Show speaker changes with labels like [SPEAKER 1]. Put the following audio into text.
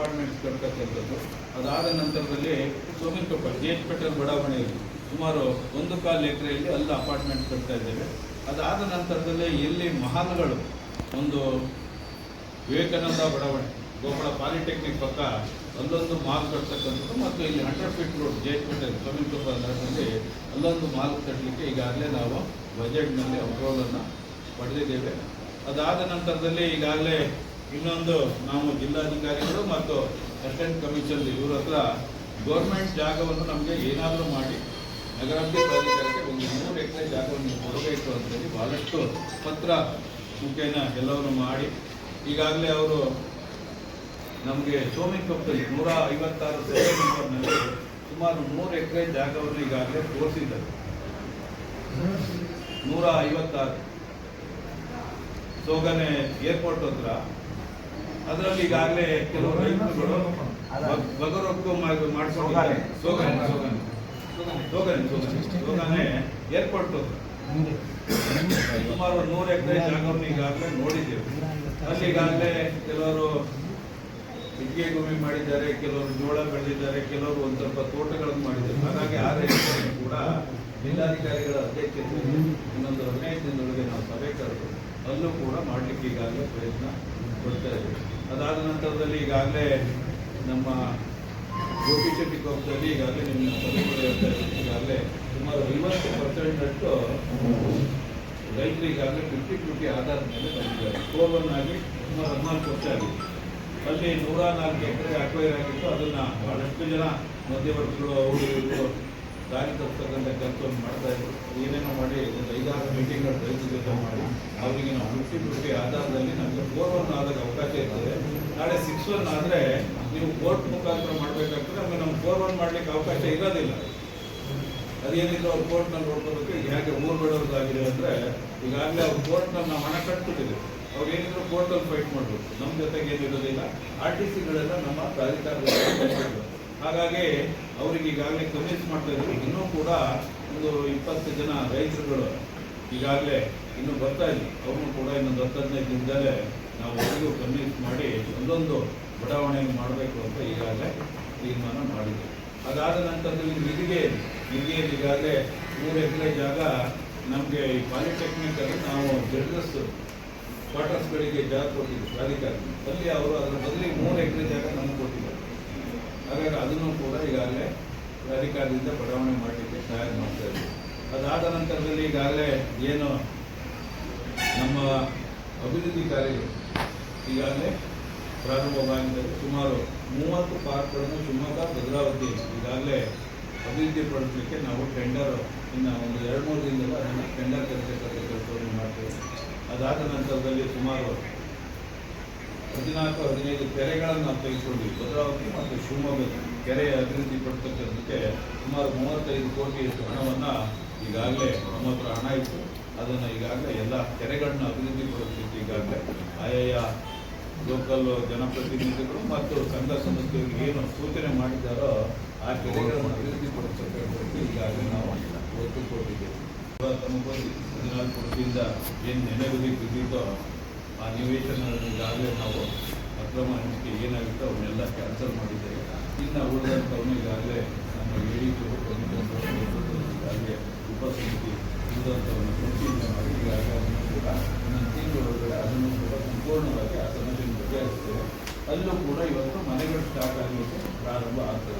[SPEAKER 1] Apartments ಕಟ್ತಕ್ಕಂಥದ್ದು. ಅದಾದ ನಂತರದಲ್ಲಿ Sominakoppa J H ಪೇಟೆಲ್ ಬಡಾವಣೆಯಲ್ಲಿ ಸುಮಾರು ಒಂದು ಕಾಲು ಎಕರೆಯಲ್ಲಿ ಅಲ್ಲಿ ಅಪಾರ್ಟ್ಮೆಂಟ್ ಕಟ್ತಾ ಇದ್ದೇವೆ. ಅದಾದ ನಂತರದಲ್ಲಿ ಎಲ್ಲಿ ಮಹಾಲ್ಗಳು, ಒಂದು ವಿವೇಕಾನಂದ ಬಡಾವಣೆ ಗೋಪಾಲ ಪಾಲಿಟೆಕ್ನಿಕ್ ಪಕ್ಕ ಅಲ್ಲೊಂದು ಮಾಲ್ ಕಟ್ತಕ್ಕಂಥದ್ದು ಮತ್ತು ಇಲ್ಲಿ hundred feet road J H ಪೇಟೆ ಸೋಮಿನಕೊಪ್ಪ ನಗರದಲ್ಲಿ ಅಲ್ಲೊಂದು ಮಾಲ್ ಕಟ್ಟಲಿಕ್ಕೆ ಈಗಾಗಲೇ ನಾವು ಬಜೆಟ್ನಲ್ಲಿ ಅಪ್ರೂವಲನ್ನು ಪಡೆದಿದ್ದೇವೆ. ಅದಾದ ನಂತರದಲ್ಲಿ ಈಗಾಗಲೇ ಇನ್ನೊಂದು ನಾವು ಜಿಲ್ಲಾಧಿಕಾರಿಗಳು ಮತ್ತು ಅಸಿಸ್ಟೆಂಟ್ ಕಮಿಷನರ್ ಇವ್ರ ಹತ್ರ ಗೌರ್ಮೆಂಟ್ ಜಾಗವನ್ನು ನಮಗೆ ಏನಾದರೂ ಮಾಡಿ ನಗರಾಭಿವೃದ್ಧಿ ಪ್ರಾಧಿಕಾರಕ್ಕೆ ಒಂದು ಮೂರು ಎಕರೆ ಜಾಗವನ್ನು ಕೊಡಬೇಕು ಅಂತೇಳಿ ಭಾಳಷ್ಟು ಪತ್ರ ಮುಖೇನ ಎಲ್ಲವನ್ನು ಮಾಡಿ ಈಗಾಗಲೇ ಅವರು ನಮಗೆ ಸೋಮಿಕೊಪ್ಪದಲ್ಲಿ ನೂರ ಐವತ್ತಾರು ನಂಬರ್ನಲ್ಲಿ ಸುಮಾರು ಮೂರು ಎಕರೆ ಜಾಗವನ್ನು ಈಗಾಗಲೇ ತೋರಿಸಿದ್ದಾರೆ. ನೂರ ಐವತ್ತಾರು. ಸೋಗನೆ ಏರ್ಪೋರ್ಟ್ ಹತ್ರ ಅದರಲ್ಲಿ ಈಗಾಗಲೇ ಕೆಲವು ರೈತರುಗಳು ಬಗ್- ಬಗರೊಕ್ಕು ಮಾಡಿಸೋಗಾನೆ ಸೋಗಾನೆ ಸೋಗಾನೆ. ಸೋಗಾನೆ ಏರ್ಪಟ್ಟು ಸುಮಾರು ನೂರು ಎಕರೆ ಜಾಗವನ್ನು ಈಗಾಗಲೇ ನೋಡಿದ್ದೇವೆ. ಅಲ್ಲಿ ಈಗಾಗಲೇ ಕೆಲವರು ಇಟ್ಟಿಗೆ ಭೂಮಿ ಮಾಡಿದ್ದಾರೆ, ಕೆಲವರು ಜೋಳ ಬೆಳೆದಿದ್ದಾರೆ, ಕೆಲವರು ಒಂದು ಸ್ವಲ್ಪ ತೋಟಗಳನ್ನು ಮಾಡಿದ್ದಾರೆ. ಹಾಗಾಗಿ ಆ ರೈತರಿಗೆ ಕೂಡ ಜಿಲ್ಲಾಧಿಕಾರಿಗಳ ಅಧ್ಯಕ್ಷತೆಯಲ್ಲಿ ಇನ್ನೊಂದು ಹದಿನೈದು ದಿನದೊಳಗೆ ನಾವು ಸಭೆ ಕರೆದು ಅಲ್ಲೂ ಕೂಡ ಮಾಡಲಿಕ್ಕೆ ಈಗಾಗಲೇ ಪ್ರಯತ್ನ ಕೊಡ್ತಾ ಇದ್ದೀವಿ ಅದಾದ ನಂತರದಲ್ಲಿ ಈಗಾಗಲೇ ನಮ್ಮ ಗೋಪಿ ಶೆಟ್ಟಿ ಕೋಪದಲ್ಲಿ ಈಗಾಗಲೇ ನಿಮ್ಮ ಈಗಾಗಲೇ ಸುಮಾರು ಐವತ್ತು ಪರ್ಸೆಂಟ್ ಅಷ್ಟು ರೈತರು ಈಗಾಗಲೇ ಫಿಫ್ಟಿ ಫಿಫ್ಟಿ ಆಧಾರದ ಮೇಲೆ ಬಂದಿದ್ದಾರೆ. ಒನ್ ಆಗಿ ಸುಮಾರು ಹದಿನಾಲ್ಕು ವರ್ಷ ಆಗಿದೆ. ಅಲ್ಲಿ ನೂರ ನಾಲ್ಕು ಎಕರೆ ಅಕ್ವೈರ್ ಆಗಿತ್ತು. ಅದನ್ನು ಬಹಳಷ್ಟು ಜನ ಮಧ್ಯವರ್ತಿಗಳು ಅವರು ದಾರಿ ತಪ್ಪತಕ್ಕಂಥ ಕೆಲಸವನ್ನು ಮಾಡ್ತಾ ಇದ್ರು. ಏನೇನೋ ಮಾಡಿ ಐದಾರು ಮೀಟಿಂಗ್ಗಳು ರೈತರ ಜೊತೆ ಮಾಡಿ, ಅವರಿಗೆ ನಾವು ಫಿಫ್ಟಿ ಫಿಫ್ಟಿ ಆಧಾರದಲ್ಲಿ ನಮಗೆ ಫೋರ್ ಒನ್ ಆದಾಗ ಅವಕಾಶ ಇರ್ತದೆ. ನಾಳೆ ಸಿಕ್ಸ್ ಒನ್ ಆದರೆ ನೀವು ಕೋರ್ಟ್ ಮುಖಾಂತರ ಮಾಡಬೇಕಾಗ್ತದೆ, ಆಮೇಲೆ ನಮ್ಗೆ ಫೋರ್ ಒನ್ ಮಾಡಲಿಕ್ಕೆ ಅವಕಾಶ ಇರೋದಿಲ್ಲ. ಅದೇನಿಲ್ಲ ಅವ್ರು ಕೋರ್ಟ್ನಲ್ಲಿ ನೋಡ್ಕೋಬೇಕು, ಈಗ ಹೇಗೆ ಊರು ಬಿಡೋದಾಗಿದೆ ಅಂದರೆ, ಈಗಾಗಲೇ ಅವ್ರು ಕೋರ್ಟ್ನಲ್ಲಿ ನಾವು ಹಣ ಕಟ್ಬಿಟ್ಟಿದೆ. ಅವ್ರು ಏನಿದ್ರು ಕೋರ್ಟಲ್ಲಿ ಫೈಟ್ ಮಾಡಬೇಕು. ನಮ್ಮ ಜೊತೆಗೆ ಏನಿರೋದಿಲ್ಲ. ಆರ್ ಟಿ ಸಿಗಳೆಲ್ಲ ನಮ್ಮ ಪ್ರಾಧಿಕಾರದಲ್ಲಿ ಹಾಗಾಗಿ ಅವ್ರಿಗೆ ಈಗಾಗಲೇ ಕನ್ವಿನ್ಸ್ ಮಾಡ್ತಾ ಇದ್ರು. ಇನ್ನೂ ಕೂಡ ಒಂದು ಇಪ್ಪತ್ತು ಜನ ರೈತರುಗಳು ಈಗಾಗಲೇ ಇನ್ನೂ ಬರ್ತಾ ಇದ್ರು ಅವ್ರನ್ನೂ ಕೂಡ ಇನ್ನೊಂದು ಹತ್ತು ಹದಿನೈದು ದಿನದಲ್ಲೇ ನಾವು ಅವರಿಗೂ ಕನ್ವಿನ್ಸ್ ಮಾಡಿ ಒಂದೊಂದು ಬಡಾವಣೆಯನ್ನು ಮಾಡಬೇಕು ಅಂತ ಈಗಾಗಲೇ ತೀರ್ಮಾನ ಮಾಡಿದ್ವಿ ಅದಾದ ನಂತರದಲ್ಲಿ ನಿಧಿಗೆ ನಿಧಿಯಲ್ಲಿ ಈಗಾಗಲೇ ಮೂರು ಎಕರೆ ಜಾಗ ನಮಗೆ ಈ ಪಾಲಿಟೆಕ್ನಿಕಲ್ಲಿ ನಾವು ಜಡ್ಜಸ್ ಕ್ವಾರ್ಟರ್ಸ್ಗಳಿಗೆ ಜಾಗ ಕೊಟ್ಟಿದ್ವಿ, ಪ್ರಾಧಿಕಾರ. ಅಲ್ಲಿ ಅವರು ಅದರ ಬದಲಿಗೆ ಮೂರು ಎಕರೆ ಜಾಗ ನಮ್ಗೆ ಕೊಟ್ಟಿದ್ದಾರೆ. ಹಾಗಾಗಿ ಅದನ್ನು ಕೂಡ ಈಗಾಗಲೇ ಪ್ರಾಧಿಕಾರದಿಂದ ಬಡಾವಣೆ ಮಾಡಲಿಕ್ಕೆ ಸಹಾಯ ಮಾಡ್ತಾ ಅದಾದ ನಂತರದಲ್ಲಿ ಈಗಾಗಲೇ ಏನು ನಮ್ಮ ಅಭಿವೃದ್ಧಿ ಕಾರ್ಯಗಳು ಈಗಾಗಲೇ ಪ್ರಾರಂಭವಾಗಿದ್ದರೆ ಸುಮಾರು ಮೂವತ್ತು ಪಾರ್ಕ್ಗಳನ್ನು ಶಿವಮೊಗ್ಗ, ಭದ್ರಾವತಿ ಈಗಾಗಲೇ ಅಭಿವೃದ್ಧಿ ಪಡಿಸಲಿಕ್ಕೆ ನಾವು ಟೆಂಡರ್ ಇನ್ನು ಒಂದು ಎರಡು ಮೂರು ದಿನದಲ್ಲಿ ಅದನ್ನು ಟೆಂಡರ್ ಕೆಲಸ ಕೆಲಸವನ್ನು ಮಾಡ್ತೇವೆ ಅದಾದ ನಂತರದಲ್ಲಿ ಸುಮಾರು ಹದಿನಾಲ್ಕು, ಹದಿನೈದು ಕೆರೆಗಳನ್ನು ನಾವು ತೆಗೆದುಕೊಂಡಿವಿ ಭದ್ರಾವತಿ ಮತ್ತು ಶಿವಮೊಗ್ಗ ಕೆರೆ ಅಭಿವೃದ್ಧಿ ಪಡ್ತಕ್ಕಂಥದ್ದಕ್ಕೆ ಸುಮಾರು ಮೂವತ್ತೈದು ಕೋಟಿಯಷ್ಟು ಹಣವನ್ನು ಈಗಾಗಲೇ ನಮ್ಮ ಹತ್ರ ಹಣ ಇತ್ತು. ಅದನ್ನು ಈಗಾಗಲೇ ಎಲ್ಲ ಕೆರೆಗಳನ್ನ ಅಭಿವೃದ್ಧಿ ಪಡಿಸಲಿಕ್ಕೆ ಈಗಾಗಲೇ ಆಯಾಯ ಲೋಕಲ್ ಜನಪ್ರತಿನಿಧಿಗಳು ಮತ್ತು ಸಂಘ ಸಂಸ್ಥೆಗಳಿಗೆ ಏನು ಸೂಚನೆ ಮಾಡಿದ್ದಾರೋ ಆ ಕೆರೆಗಳನ್ನು ಅಭಿವೃದ್ಧಿ ಪಡಿಸ್ತಕ್ಕಂಥದ್ದು ಈಗಾಗಲೇ ನಾವು ಒತ್ತು ಕೊಟ್ಟಿದ್ದೇವೆ ಹದಿನಾಲ್ಕು ವರ್ಷದಿಂದ ಏನು ನೆನೆಗುದಿ ಬಿದ್ದಿದ್ದೋ ಆ ನಿವೇಶನ ಈಗಾಗಲೇ ನಾವು ಅಕ್ರಮ ಹಂಚಿಕೆ ಏನಾಗುತ್ತೆ ಅವನ್ನೆಲ್ಲ ಕ್ಯಾನ್ಸಲ್ ಮಾಡಿದ್ದೇವೆ. ಇನ್ನು ಉಳಿದಂಥವನ್ನ ಈಗಾಗಲೇ ನಮ್ಮ ಹೇಳಿದ್ರು ಈಗಾಗಲೇ ಉಪಸಮಿತಿ ಉಳಿದಂಥವನ್ನು ಪರಿಶೀಲನೆ ಮಾಡಿ ಈಗಾಗಲೇ ಕೂಡ ಇನ್ನೊಂದು ತಿಂಗಳೊಳಗಡೆ ಅದನ್ನು ಕೂಡ ಸಂಪೂರ್ಣವಾಗಿ ಆ ಸಮಸ್ಯೆಯನ್ನು ಬಗೆಹರಿಸ್ತೇವೆ ಅಲ್ಲೂ ಕೂಡ ಇವತ್ತು ಮನೆಗಳು ಸ್ಟಾರ್ಟ್ ಆಗಲಿಕ್ಕೆ ಪ್ರಾರಂಭ ಆಗ್ತದೆ.